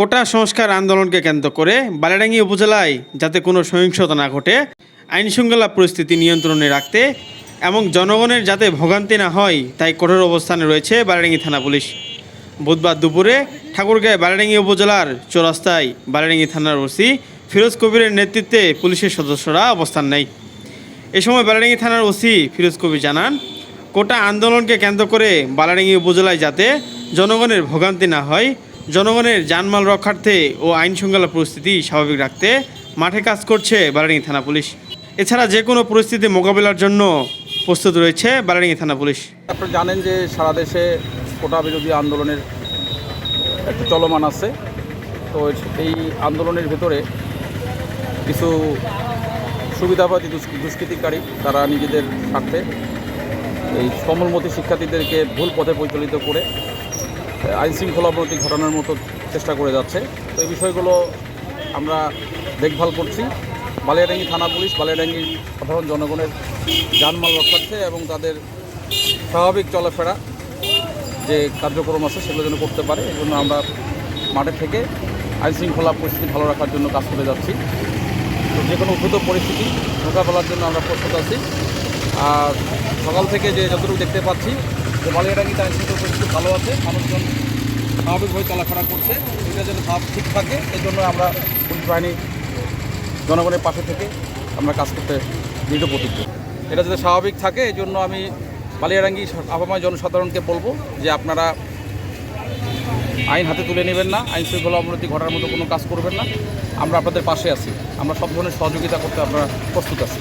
কোটা সংস্কার আন্দোলনকে কেন্দ্র করে বালিয়াডাঙ্গি উপজেলায় যাতে কোনো সহিংসতা না ঘটে, আইন শৃঙ্খলা পরিস্থিতি নিয়ন্ত্রণে রাখতে এবং জনগণের যাতে ভোগান্তি না হয় তাই কঠোর অবস্থানে রয়েছে বালিয়াডাঙ্গি থানা পুলিশ। বুধবার দুপুরে ঠাকুরগাঁয় বালিয়াডাঙ্গি উপজেলার চৌরাস্তায় বালিয়াডাঙ্গি থানার ওসি ফিরোজ কবিরের নেতৃত্বে পুলিশের সদস্যরা অবস্থান নেয়। এ সময় বালাডাঙ্গি থানার ওসি ফিরোজ কবির জানান, কোটা আন্দোলনকে কেন্দ্র করে বালাডাঙ্গি উপজেলায় যাতে জনগণের ভোগান্তি না হয় জনগণের জানমাল রক্ষার্থে ও আইন শৃঙ্খলা পরিস্থিতি স্বাভাবিক রাখতে মাঠে কাজ করছে বালাডাঙ্গি থানা পুলিশ। এছাড়া যে কোনো পরিস্থিতি মোকাবেলার জন্য প্রস্তুত রয়েছে বালাডাঙ্গি থানা পুলিশ। আপনারা জানেন যে সারা দেশে কোটা বিরোধী আন্দোলনের একটা চলমান আছে। তো এই আন্দোলনের ভেতরে কিছু সুবিধাবাদী দুষ্ক- দুষ্কৃতিকারী তারা নিজেদের স্বার্থে এই কমলমতি শিক্ষার্থীদেরকে ভুল পথে পরিচালিত করে আইন শৃঙ্খলা অবনতি ঘটানোর মতো চেষ্টা করে যাচ্ছে। তো এই বিষয়গুলো আমরা দেখভাল করছি। বালিয়াডাঙ্গি থানা পুলিশ বালিয়াডাঙ্গি সাধারণ জনগণের জানমাল রক্ষার্থে এবং তাদের স্বাভাবিক চলাফেরা যে কার্যক্রম আছে সেগুলো যেন করতে পারে, এই জন্য আমরা মাঠে থেকে আইন শৃঙ্খলা পরিস্থিতি ভালো রাখার জন্য কাজ করে যাচ্ছি। তো যে কোনো উদ্ভূত পরিস্থিতি মোকাবেলার জন্য আমরা প্রস্তুত আছি। আর সকাল থেকে যে যতটুকু দেখতে পাচ্ছি বালিয়াডাঙ্গিতে আইন শৃঙ্খলা পরিস্থিতি ভালো আছে, মানুষজন স্বাভাবিকভাবে চলাফেরা করছে, এটা যেন সব ঠিক থাকে এই জন্য আমরা পুলিশ বাহিনী, জনগণের পাশে থেকে আমরা কাজ করতে দৃঢ় প্রতিজ্ঞ। এটা যাতে স্বাভাবিক থাকে এই জন্য আমি বালিয়ারাঙ্গি আপামায় জনসাধারণকে বলব যে আপনারা আইন হাতে তুলে নেবেন না, আইন শৃঙ্খলা অবনতি ঘটার মতো কোনো কাজ করবেন না। আমরা আপনাদের পাশে আছি, আমরা সব ধরনের সহযোগিতা করতে আমরা প্রস্তুত আছি।